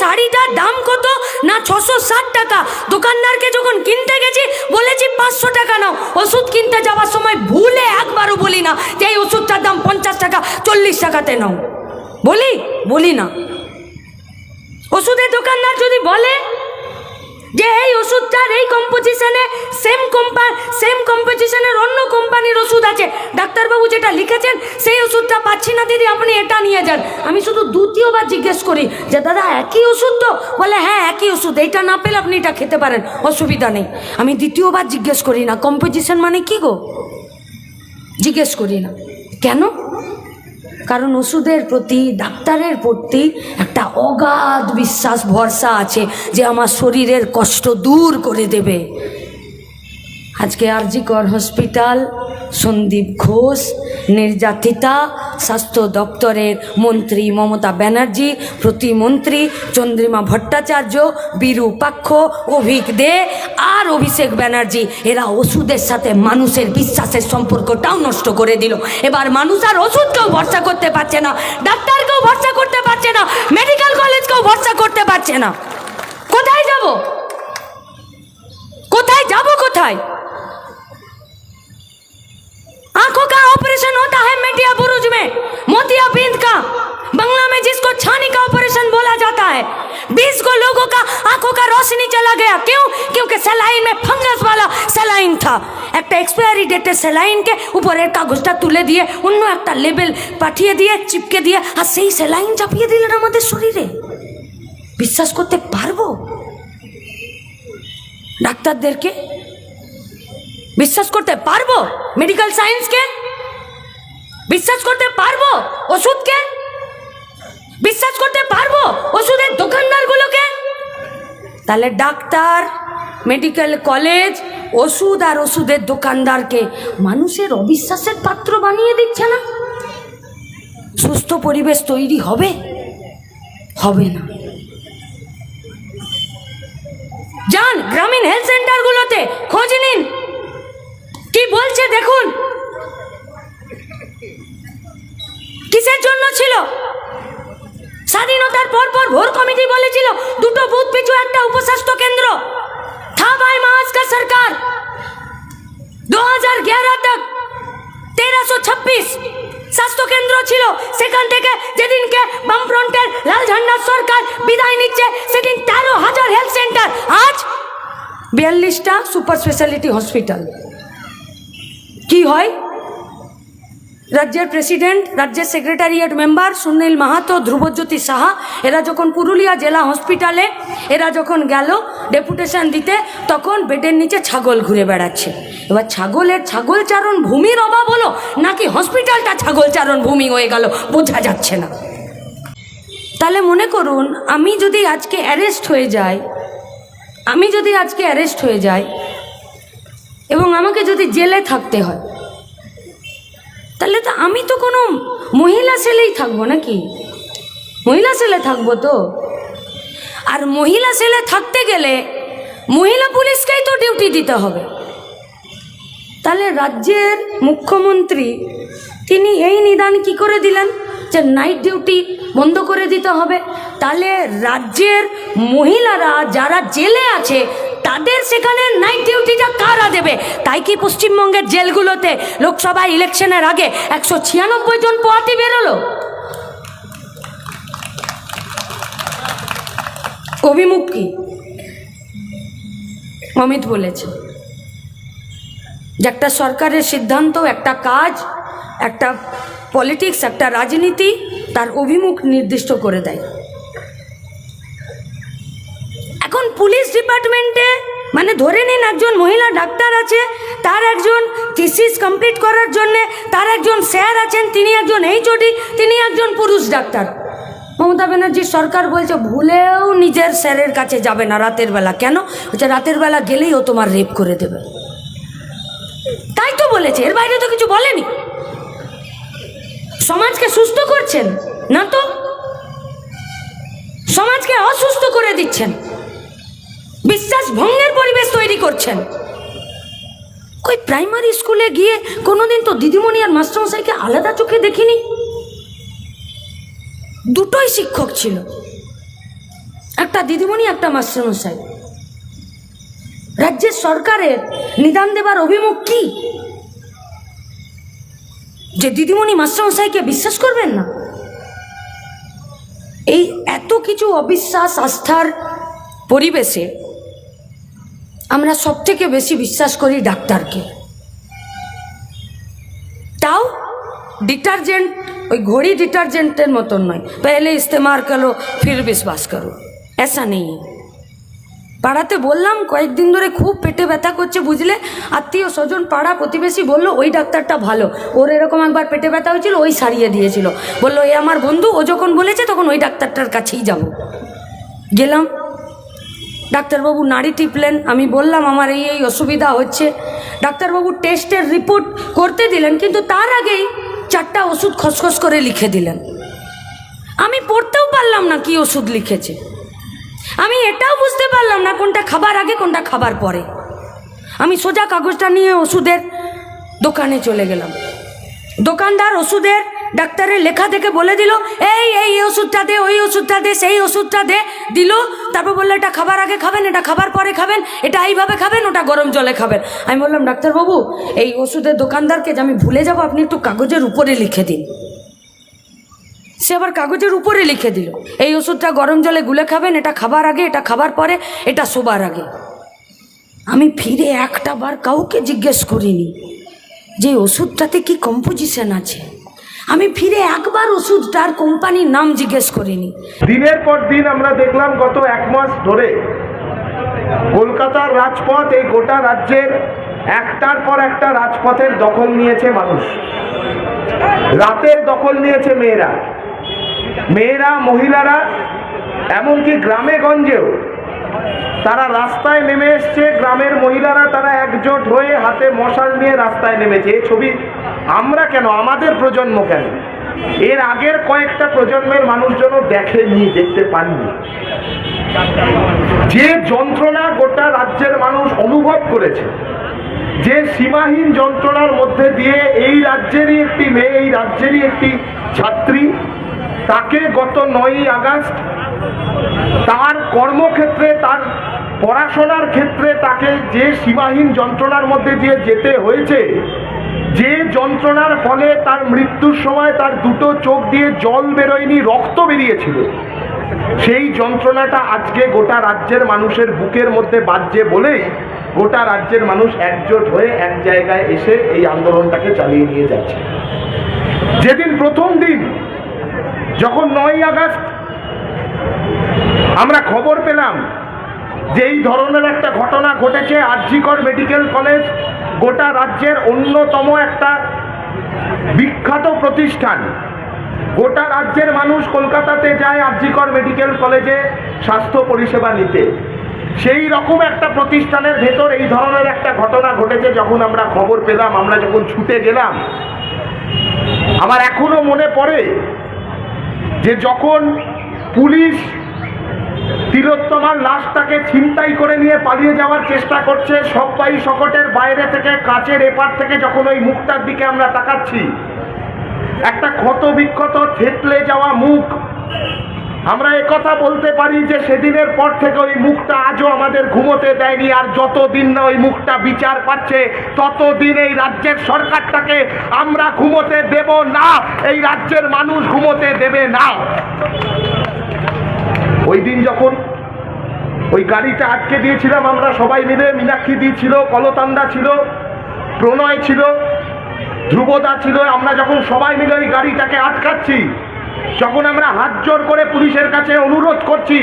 শাড়িটার দাম কত? না, ছশো ষাট টাকা। দোকানদারকে যখন কিনতে গেছি, বলেছি পাঁচশো টাকা নাও। ওষুধ কিনতে যাওয়ার সময় ভুলে একবারও বলি না যে এই ওষুধটার দাম পঞ্চাশ টাকা, চল্লিশ টাকাতে নাও। বলি? বলি না। ওষুধের দোকানদার যদি বলে যে এই ওষুধটার এই কম্পোজিশনে সেম কোম্পা সেম কম্পোজিশনের অন্য কোম্পানির ওষুধ আছে। ডাক্তারবাবু যেটা লিখেছেন, সেই ওষুধটা পাচ্ছি না দিদি, আপনি এটা নিয়ে যান। আমি শুধু দ্বিতীয়বার জিজ্ঞেস করি যে, দাদা, একই ওষুধ তো? বলে হ্যাঁ একই ওষুধ। এইটা না পেলে আপনি এটা খেতে পারেন। অসুবিধা নেই। আমি দ্বিতীয়বার জিজ্ঞেস করি না। কম্পোজিশন মানে কি গো? জিজ্ঞেস করি না। কেন? কারণ ওষুধের প্রতি, ডাক্তারের প্রতি একটা অগাধ বিশ্বাস, ভরসা আছে যে আমার শরীরের কষ্ট দূর করে দেবে। আজকে আরজিকর হসপিটাল, সন্দীপ ঘোষ, নির্যাতিতা, স্বাস্থ্য দপ্তরের মন্ত্রী মমতা ব্যানার্জি, প্রতিমন্ত্রী চন্দ্রিমা ভট্টাচার্য বিরূপাক্ষ অভিক দে আর অভিষেক ব্যানার্জি। এরা ওষুধের সাথে মানুষের বিশ্বাসের সম্পর্কটাও নষ্ট করে দিল। এবার মানুষ আর ওষুধকেও ভরসা করতে পারছে না, ডাক্তারকেও ভরসা করতে পারছে না, মেডিকেল কলেজকেও ভরসা করতে পারছে না। কোথায় যাব? কোথায় যাব কোথায়? आंखों का ऑपरेशन होता है मेटिया बुरुज में मोतियाबिंद का बंगला में जिसको छानी का ऑपरेशन बोला जाता है बीस को लोगों का आंखों का रोशनी चला गया क्यों क्योंकि सेलाइन में फंगस वाला सेलाइन था একটা এক্সপায়ারি ডেটের সেলাইনকে উপরের কাগজটা তুলে দিয়ে অন্য একটা লেবেল পাঠিয়ে দিয়ে চিপকে দিয়ে আর সেই সেলাইন চাপিয়ে দিলেন আমাদের শরীরে বিশ্বাস করতে পারবো ডাক্তারদেরকে বিশ্বাস করতে পারব মেডিকেল সায়েন্সকে বিশ্বাস করতে পারব ওষুধকে বিশ্বাস করতে পারব ওষুধের দোকানদারগুলোকে? তাহলে ডাক্তার মেডিকেল কলেজ ওষুধ আর ওষুধের দোকানদারকে মানুষের অবিশ্বাসের পাত্র বানিয়ে দিচ্ছে না? সুস্থ পরিবেশ তৈরি হবে? হবে না। যান, গ্রামীণ হেলথ সেন্টারগুলোতে খোঁজ নিন কি বলছে দেখুন কিসের জন্য ছিল স্বাধীনতার পর পর ভোর কমিটি বলেছিল দুটো বুথ পিছু একটা উপস্বাস্থ্য কেন্দ্র था भाई महाज का सरकार 2011 तक তেরোশো ছাব্বিশ স্বাস্থ্য কেন্দ্র ছিল সেখান থেকে যেদিনকে বামফ্রন্টের লাল ঝান্ডার সরকার বিদায় নিচ্ছে সেদিন তেরো হাজার হেলথ সেন্টার আজ বিয়াল্লিশটা সুপার স্পেশালিটি হসপিটাল কি হয়? রাজ্যের প্রেসিডেন্ট রাজ্যের সেক্রেটারিয়েট মেম্বার সুনীল মাহাতো, ধ্রুবজ্যোতি সাহা, এরা যখন পুরুলিয়া জেলা হসপিটালে এরা যখন গেল ডেপুটেশন দিতে, তখন বেডের নিচে ছাগল ঘুরে বেড়াচ্ছে। এবার ছাগলের ছাগল চারণ ভূমির অভাব হলো, নাকি হসপিটালটা ছাগল চারণ ভূমি হয়ে গেল, বোঝা যাচ্ছে না। তাহলে মনে করুন, আমি যদি আজকে অ্যারেস্ট হয়ে যাই, আমি যদি আজকে অ্যারেস্ট হয়ে যাই এবং আমাকে যদি জেলে থাকতে হয়, তাহলে তো আমি তো কোনো মহিলা সেলেই থাকব নাকি? মহিলা সেলে থাকব তো? আর মহিলা সেলে থাকতে গেলে মহিলা পুলিশকেই তো ডিউটি দিতে হবে। তাহলে রাজ্যের মুখ্যমন্ত্রী, তিনি এই নিদান কি করে দিলেন যে নাইট ডিউটি বন্ধ করে দিতে হবে? তাহলে রাজ্যের মহিলারা যারা জেলে আছে তাদের সেখানে নাইট ডিউটিটা কারা দেবে? তাই কি পশ্চিমবঙ্গের জেলগুলোতে লোকসভা ইলেকশনের আগে একশো ছিয়ানব্বই জন পোয়াতি বেরোলো? অভিমুখ কি? অমিত বলেছে। যে একটা সরকারের সিদ্ধান্ত, একটা কাজ, একটা পলিটিক্স একটা রাজনীতি তার অভিমুখ নির্দিষ্ট করে দেয়। ডিপার্টমেন্টে মানে ধরে নিন একজন মহিলা ডাক্তার আছে, তার একজন থিসিস কমপ্লিট করার জন্যে, তার একজন স্যার আছেন, তিনি একজন এইচওডি তিনি একজন পুরুষ ডাক্তার। মমতা ব্যানার্জির সরকার বলছে, ভুলেও নিজের স্যারের কাছে যাবে না রাতের বেলা। কেন? হচ্ছে রাতের বেলা গেলেই ও তোমার রেপ করে দেবে। তাই তো বলেছে, এর বাইরে তো কিছু বলেনি। সমাজকে সুস্থ করছেন, না তো? সমাজকে অসুস্থ করে দিচ্ছেন। বিশ্বাস ভঙ্গের পরিবেশ তৈরি করছেন। কই প্রাইমারি স্কুলে গিয়ে কোনোদিন তো দিদিমণি আর মাস্টারমশাইকে আলাদা চোখে দেখিনি? দুটোই শিক্ষক ছিল। একটা দিদিমণি, একটা মাস্টারমশাই। রাজ্যের সরকারের নিদান দেবার অভিমুখ কি? যে দিদিমণি মাস্টারমশাইকে বিশ্বাস করবেন না? এই এত কিছু অবিশ্বাস, আস্থার পরিবেশে আমরা সব থেকে বেশি বিশ্বাস করি ডাক্তারকে। তাও ডিটারজেন্ট, ওই ঘড়ি ডিটারজেন্টের মতন নয়। পেলে ইস্তেমাল করো, ফির বিশ্বাস করো। এসা নেই। পাড়াতে বললাম, কয়েকদিন ধরে খুব পেটে ব্যথা করছে, বুঝলে? আত্মীয় স্বজন, পাড়া প্রতিবেশী বলল, ওই ডাক্তারটা ভালো। ওর এরকম একবার পেটে ব্যথা হয়েছিল, ওই সারিয়ে দিয়েছিল। বলল, এ আমার বন্ধু, ও যখন বলেছে, তখন ওই ডাক্তারটার কাছেই যাব। গেলাম। ডাক্তারবাবু নাড়ি টিপলেন। আমি বললাম, আমার এই এই অসুবিধা হচ্ছে। ডাক্তারবাবু টেস্টের রিপোর্ট করতে দিলেন, কিন্তু তার আগেই চারটা ওষুধ খসখস করে লিখে দিলেন। আমি পড়তেও পারলাম না কি ওষুধ লিখেছে। আমি এটাও বুঝতে পারলাম না কোনটা খাবার আগে, কোনটা খাবার পরে। আমি সোজা কাগজটা নিয়ে ওষুধের দোকানে চলে গেলাম। দোকানদার ওষুধের ডাক্তারের লেখা দেখে বলে দিল, এই এই ওষুধটা দে, ওই ওষুধটা দে, সেই ওষুধটা দে। দিল, তারপর বলল, এটা খাবার আগে খাবেন, এটা খাবার পরে খাবেন, এটা এইভাবে খাবেন, ওটা গরম জলে খাবেন। আমি বললাম, ডাক্তারবাবু, এই ওষুধের দোকানদারকে যে আমি ভুলে যাব, আপনি একটু কাগজের উপরে লিখে দিন। সে আবার কাগজের উপরে লিখে দিল, এই ওষুধটা গরম জলে গুলে খাবেন, এটা খাবার আগে, এটা খাবার পরে, এটা শোবার আগে। আমি ফিরে একটা বার কাউকে জিজ্ঞেস করিনি যে, ওষুধটাতে কি কম্পোজিশন আছে? আমি ফিরে একবার ওষুধটার কোম্পানির নাম জিজ্ঞেস করিনি। দিনের পর দিন আমরা দেখলাম গত এক মাস ধরে কলকাতার রাজপথ, এই গোটা রাজ্যের একটার পর একটা রাজপথের দখল নিয়েছে মানুষ। রাতের দখল নিয়েছে মেয়েরা। মেয়েরা, মহিলারা, এমনকি গ্রামে গঞ্জেও তারা রাস্তায় নেমে এসছে, গ্রামের মহিলারা তারা একজোট হয়ে হাতে মশাল নিয়ে রাস্তায় নেমেছে। এই ছবি আমরা কেন? আমাদের প্রজন্ম কেন? এর আগের কয়েকটা প্রজন্মের মানুষজনও দেখেনি দেখতে পাননি। যে যন্ত্রণা গোটা রাজ্যের মানুষ অনুভব করেছে, যে সীমাহীন যন্ত্রণার মধ্যে দিয়ে এই রাজ্যেরই একটি মেয়ে, এই রাজ্যেরই একটি ছাত্রী তাকে গত নয়ই আগস্ট তার কর্মক্ষেত্রে, তার পড়াশোনার ক্ষেত্রে তাকে যে সীমাহীন যন্ত্রণার মধ্যে দিয়ে যেতে হয়েছে, যে যন্ত্রণার ফলে তার মৃত্যুর সময় তার দুটো চোখ দিয়ে জল বেরোয়নি, রক্ত বেরিয়েছিল। সেই যন্ত্রণাটা আজকে গোটা রাজ্যের মানুষের বুকের মধ্যে বাজছে বলেই গোটা রাজ্যের মানুষ একজোট হয়ে এক জায়গায় এসে এই আন্দোলনটাকে চালিয়ে নিয়ে যাচ্ছে। যেদিন প্রথম দিন যখন নয় আগস্ট, আমরা খবর পেলাম যে এই ধরনের একটা ঘটনা ঘটেছে আরজিকর মেডিকেল কলেজ, গোটা রাজ্যের অন্যতম একটা বিখ্যাত প্রতিষ্ঠান। গোটা রাজ্যের মানুষ কলকাতাতে যায় আরজিকর মেডিকেল কলেজে স্বাস্থ্য পরিষেবা নিতে। সেই রকম একটা প্রতিষ্ঠানের ভেতর এই ধরনের একটা ঘটনা ঘটেছে যখন আমরা খবর পেলাম, আমরা যখন ছুটে গেলাম। আমার এখনও মনে পড়ে যে যখন পুলিশ তিলোত্তমার লাশটাকে ছিনতাই করে নিয়ে পালিয়ে যাওয়ার চেষ্টা করছে, সবাই শকটের বাইরে থেকে, কাঁচের এপার থেকে যখন ওই মুখটার দিকে আমরা তাকাচ্ছি, একটা ক্ষত বিক্ষত থেতলে যাওয়া মুখ আমরা কথা বলতে পারি যে সেদিনের পর থেকে ওই মুখটা আজও আমাদের ঘুমোতে দেয়নি, আর যতদিন না ওই মুখটা বিচার পাচ্ছে, ততদিন এই রাজ্যের সরকারটাকে আমরা ঘুমোতে দেব না, এই রাজ্যের মানুষ ঘুমোতে দেবে না। ওই দিন যখন ওই গাড়িটা আটকে দিয়েছিলাম, আমরা সবাই মিলে মীনাক্ষী দি ছিল, কলতান্দা ছিল, প্রণয় ছিল, ধ্রুবদা ছিল, আমরা যখন সবাই মিলে ওই গাড়িটাকে আটকাচ্ছি যখন আমরা হাত জোর করে পুলিশের কাছে অনুরোধ করছি